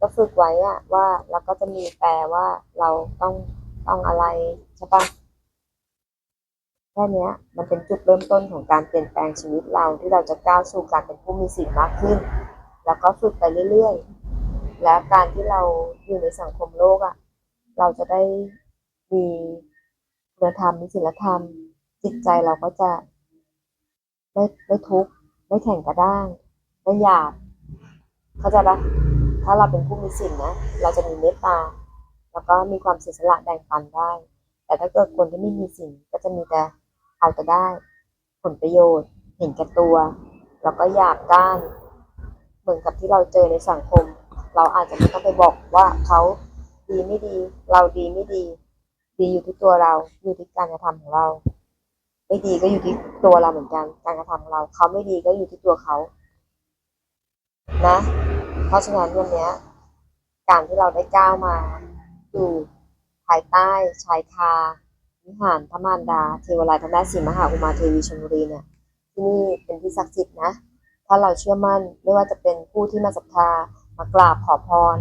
ก็ฝึกไว้อะว่าแล้วก็จะมีแปลว่าเราต้องต้องอะไรใช่ปะแค่เนี้ยมันเป็นจุดเริ่มต้นของการเปลี่ยนแปลงชีวิตเราที่เราจะก้าวสู่การเป็นผู้มีสิทธิ์มากขึ้น แล้วก็ฝึกไปเรื่อยๆ และการที่เราอยู่ในสังคมโลกอะเราจะได้มีคุณธรรมมีศีลธรรม จิตใจเราก็จะไม่ไม่ทุกข์ไม่แข็งกระด้างไม่หยาบเข้าใจปะ ถ้าเราเป็นผู้มีศีลนะ เราจะมีเมตตา แล้วก็มีความเสียสละแบ่งปันได้ แต่ถ้าเกิดคนที่ไม่มีศีลก็จะมีแต่เอาแต่ได้ ผลประโยชน์ เห็นแก่ตัว แล้วก็อยากก้าน เหมือนกับที่เราเจอในสังคม เราอาจจะไม่ต้องไปบอกว่าเขาดีไม่ดี เราดีไม่ดี ดีอยู่ที่ตัวเรา อยู่ที่การกระทำของเรา ไม่ดีก็อยู่ที่ตัวเราเหมือนกัน การกระทำของเรา เขาไม่ดีก็อยู่ที่ตัวเขา นะ เพราะฉะนั้นวันเนี้ยการที่เราได้ก้าวมาอยู่ภายใต้ชายคาวิหารพระมารดา เทวราชพระแม่ศรีมหาอุมาเทวีชลบุรีเนี่ยที่นี่เป็นที่ศักดิ์สิทธิ์นะ ถ้าเราเชื่อมั่นไม่ว่าจะเป็นผู้ที่มาศรัทธามากราบขอพร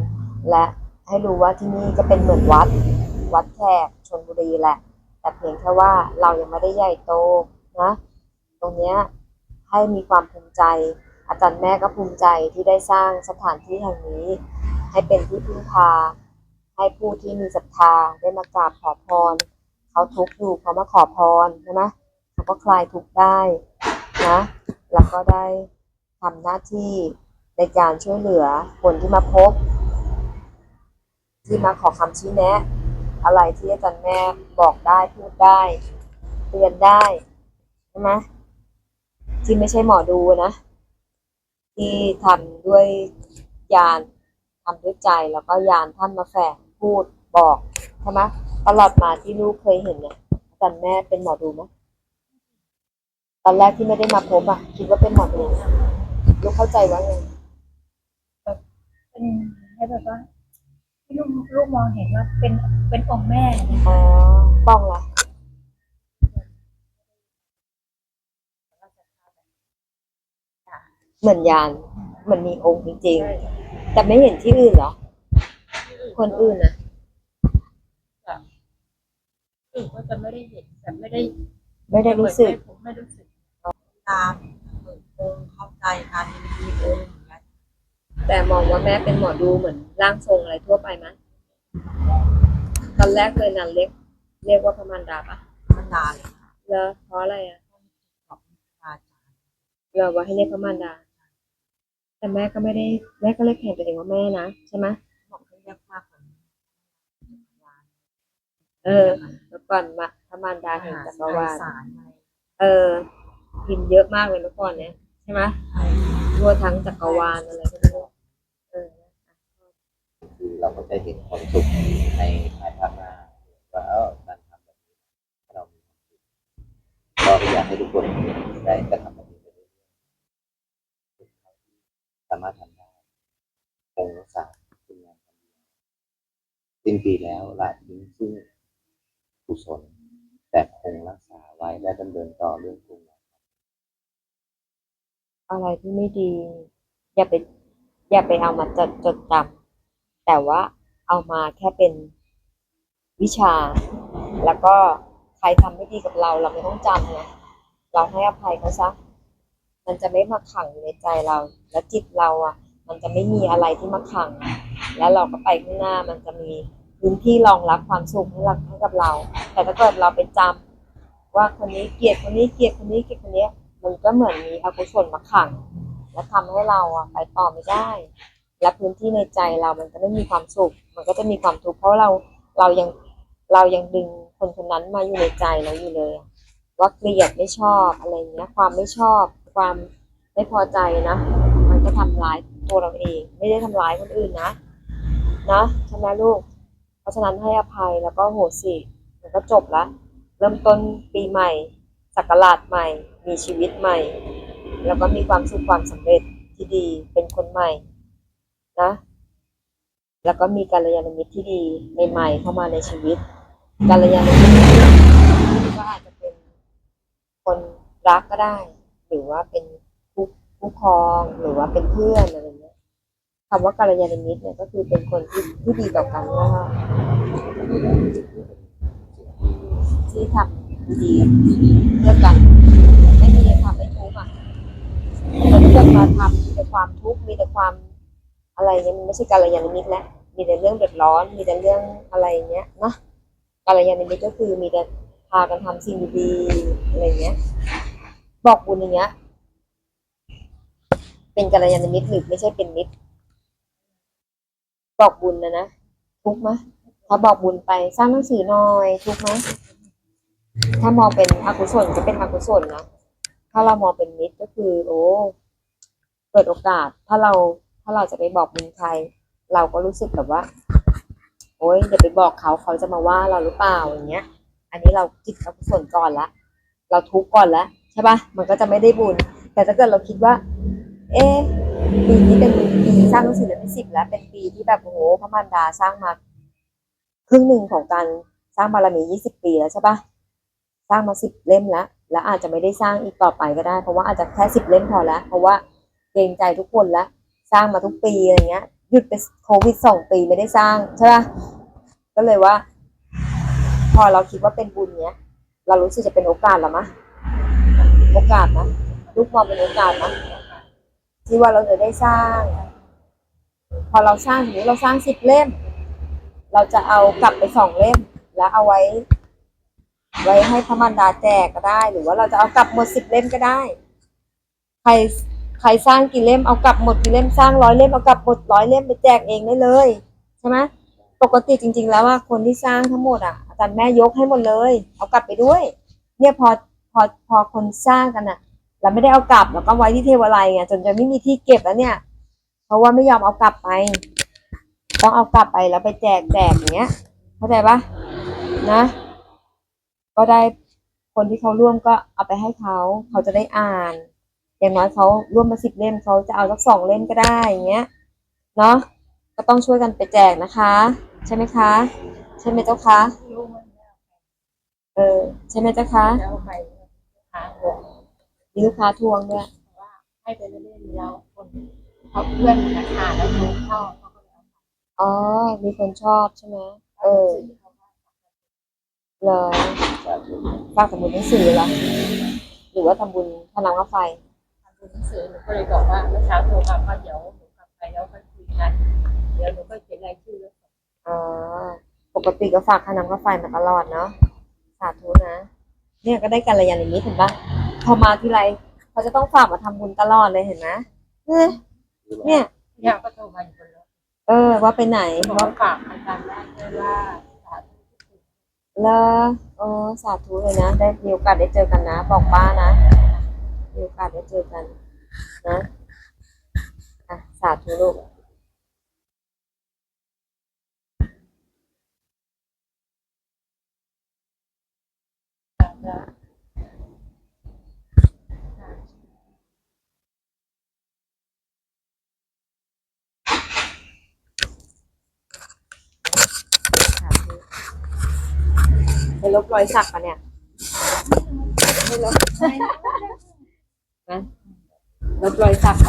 และให้รู้ว่าที่นี่ก็เป็นเหมือนวัด วัดแขกชนบุรีแหละ แต่เพียงแค่ว่าเรายังไม่ได้ใหญ่โตนะ ตรงเนี้ยให้มีความภูมิใจ อาจารย์แม่ก็ภูมิใจที่ได้สร้างสถานที่แห่งนี้ ให้เป็นที่พึ่งพา ให้ผู้ที่มีศรัทธาได้มากราบขอพร เขาทุกข์อยู่เขามาขอพรใช่ไหมเขาก็คลายทุกข์ได้นะ แล้วก็ได้ทำหน้าที่ในการช่วยเหลือคนที่มาพบ ที่มาขอคำชี้แนะ อะไรที่อาจารย์แม่บอกได้พูดได้เตือนได้ใช่ไหมที่ไม่ใช่หมอดูนะ ที่ทำด้วยญาณทำด้วยใจแล้วก็ญาณท่านมาแฝงพูดบอกใช่ไหมตลอดมาที่ลูกเคยเห็นเนี่ยอาจารย์แม่เป็นหมอดูไหมตอนแรกที่ไม่ได้มาพบอะคิดว่าเป็นหมอดูลูกเข้าใจว่าไงเป็นให้แบบว่าที่ลูกลูกมองเห็นว่าเป็นเป็นองค์แม่เนี่ยอ๋อป้องละ เหมือนยานเหมือนมีองค์จริงๆ แต่ไม่เห็นที่อื่นเหรอ คนอื่นนะคือก็จะไม่ได้เห็นแต่ไม่ได้ ไม่ได้รู้สึกผมไม่รู้สึกตามเปิดโปงเข้าใจการเรียนรู้เองอย่างเงี้ยแต่มองว่าแม่เป็นหมอดูเหมือนร่างทรงอะไรทั่วไปไหมตอนแรกเลยนันเรียกเรียกว่าพระมารดาปะมันนานเลยค่ะแล้วเพราะอะไรอะขอบอาจารย์เราว่าให้เรียกพระมารดา แต่แม่ก็ไม่ได้แม่ก็เรียกแทนตัวเองว่าแม่นะใช่ไหมบอกให้เรียกมากกว่านี้เออแล้วก่อนมาพระมารดาแห่งจักรวาลสารอะไรเออพิมพ์เยอะมากเลยเมื่อก่อนเนี่ยใช่ไหมทั่วทั้งจักรวาลอะไรก็ไม่รู้เออคือเราก็จะเห็นความสุขในภายภาคหน้าว่าเออการทำแบบนี้เรามีความสุขก็อยากให้ทุกคนได้กระทำแบบนี้ไปเรื่อยๆสามารถทำได้คงรักษาคุณงามความดี สิ้นปีแล้วละทิ้งซึ่งกุศลแต่คงรักษาไว้และดำเนินต่อเรื่องคุณงอะไรที่ไม่ดี อย่าไป อย่าไปเอามาจดจดจำแต่ว่าเอามาแค่เป็นวิชา แล้วก็ใครทำไม่ดีกับเราเราไม่ต้องจำไงเราให้อภัยเขาซะมันจะไม่มาขังอยู่ในใจเรา และจิตเราอะ มันจะไม่มีอะไรที่มาขัง แล้วเราก็ไปข้างหน้ามันจะมีพื้นที่รองรับความสุขให้เราให้กับเรา แต่ถ้าเกิดเราไปจำว่าคนนี้เกลียดคนนี้เกลียดคนนี้เกลียดคนนี้มันก็เหมือนมีอกุศลมาขัง และทำให้เราอะไปต่อไม่ได้ และพื้นที่ในใจเรามันก็ไม่มีความสุข มันก็จะมีความทุกข์เพราะเราเรายังเรายังดึงคนคนนั้นมาอยู่ในใจเราอยู่เลย ว่าเกลียดไม่ชอบอะไรเงี้ย ความไม่ชอบความไม่พอใจนะ มันก็ทำร้ายตัวเราเอง ไม่ได้ทำร้ายคนอื่นนะ นะใช่ไหมลูก เพราะฉะนั้นให้อภัยแล้วก็โหสิมันก็จบละเริ่มต้นปีใหม่ศักราชใหม่ มีชีวิตใหม่ แล้วก็มีความสุขความสำเร็จที่ดีเป็นคนใหม่นะแล้วก็มีกัลยาณมิตรที่ดีใหม่ๆเข้ามาในชีวิตกัลยาณมิตรก็อาจจะเป็นคนรักก็ได้ หรือว่าเป็นผู้ผู้ครองหรือว่าเป็นเพื่อนอะไร คำว่ากัลยาณมิตรเนี่ยก็คือเป็นคนที่ที่ดีต่อกันว่าที่ทำดีเพื่อกัน ไม่มีทำไม่ทุกข์อะแต่ถ้าเกิดมาทำมีแต่ความทุกข์มีแต่ความอะไรเนี่ยมันไม่ใช่กัลยาณมิตรแล้วมีแต่เรื่องเดือดร้อน มีแต่เรื่องอะไรเงี้ยนะกัลยาณมิตรก็คือมีแต่พากันทำสิ่งดีๆอะไรเงี้ย บอกบุญอย่างเงี้ย เป็นกัลยาณมิตรหรือไม่ใช่เป็นมิตร บอกบุญนะนะทุกไหมถ้าบอกบุญไปสร้างหนังสือหน่อยทุกไหมถ้ามองเป็นอกุศลก็เป็นอกุศลนะถ้าเรามองเป็นมิตรก็คือ โอ้เปิดโอกาส ถ้าเราถ้าเราจะไปบอกบุญใครเราก็รู้สึกแบบว่า โอ๊ยเดี๋ยวไปบอกเขาเขาจะมาว่าเราหรือเปล่าอย่างเงี้ย อันนี้เราจิตอกุศลก่อนละเราทุกข์ก่อนล้วใช่ปะมันก็จะไม่ได้บุญ แต่ถ้าเกิดเราคิดว่า เอ๊ะ ปีนี้เป็นปีสร้างหนังสือเล่มที่สิบแล้วเป็นปีที่แบบโอ้โหพระมารดาสร้างมาครึ่งหนึ่งของการสร้างบารมียี่สิบปีแล้วใช่ปะสร้างมาสิบเล่มแล้ว แล้วอาจจะไม่ได้สร้างอีกต่อไปก็ได้ เพราะว่าอาจจะแค่สิบเล่มพอแล้ว เพราะว่าเกรงใจทุกคนแล้ว สร้างมาทุกปีอะไรเงี้ยหยุดไปโควิดสองปีไม่ได้สร้างใช่ปะก็เลยว่า พอเราคิดว่าเป็นบุญเนี้ย เรารู้สึกจะเป็นโอกาสแล้วมะโอกาสนะลูกมองเป็นโอกาสนะ ที่ว่าเราจะได้สร้าง พอเราสร้างสมมติเราสร้างสิบเล่ม เราจะเอากลับไปสองเล่ม แล้วเอาไว้ ไว้ให้พระมารดาแจกก็ได้ หรือว่าเราจะเอากลับหมดสิบเล่มก็ได้ ใครใครสร้างกี่เล่มเอากลับหมดกี่เล่มสร้างร้อยเล่มเอากลับหมดร้อยเล่มไปแจกเองได้เลยใช่ไหมปกติจริง ๆ แล้วว่าคนที่สร้างทั้งหมดอะอาจารย์แม่ยกให้หมดเลย เอากลับไปด้วย เนี่ยพอพอพอคนสร้างกันอะ เราไม่ได้เอากลับแล้วก็ไว้ที่เทวาลัยไงจนจะไม่มีที่เก็บแล้วเนี่ย เพราะว่าไม่ยอมเอากลับไปต้องเอากลับไปแล้วไปแจกแจกอย่างเงี้ย เข้าใจปะนะ ก็ได้คนที่เขาร่วมก็เอาไปให้เขาเขาจะได้อ่าน อย่างน้อยเขาร่วมมาสิบเล่มเขาจะเอาสักสองเล่มก็ได้อย่างเงี้ยเนาะก็ต้องช่วยกันไปแจกนะคะ ใช่ไหมคะ ใช่ไหมเจ้าคะเออใช่ไหมเจ้าคะ แล้วไปหาหัว มีลูกค้าทวงด้วยว่าให้ไปเรื่อยๆแล้วคนเขาเพื่อนราคาแล้วรู้เข้าเขาก็เลยเอาอ๋อ มีคนชอบใช่ไหมเออสื่อเขาว่าเหรอสาธุฝากทำบุญหนังสือเหรอหรือว่าทำบุญพลังค่าไฟทำหนังสือหนูก็เลยบอกว่าเมื่อเช้าโทรมาว่าเดี๋ยวหนูกลับไปแล้วค่อยคุยกันเดี๋ยวหนูก็เขียนรายชื่อแล้วอ๋อปกติก็ฝากค่าน้ำค่าไฟมาตลอดเนาะสาธุนะ เนี่ยก็ได้กัลยาณมิตรเห็นปะ พอมาทีไรเขาจะต้องฝากมาทำบุญตลอดเลยเห็นไหมเออเนี่ยย่าก็โทรมาอยู่บนรถเออ ว่าไปไหนบอกว่าว่าฝากอาจารย์ได้ด้วยว่าสาธุเลอโอ้สาธุเลยนะ ได้มีโอกาสได้เจอกันนะ บอกป้านะมีโอกาสได้เจอกัน นะอะสาธุลูก จะ สาธุ ไปลบรอยสักปะเนี่ยไม่ลบนะลบรอยสักปะ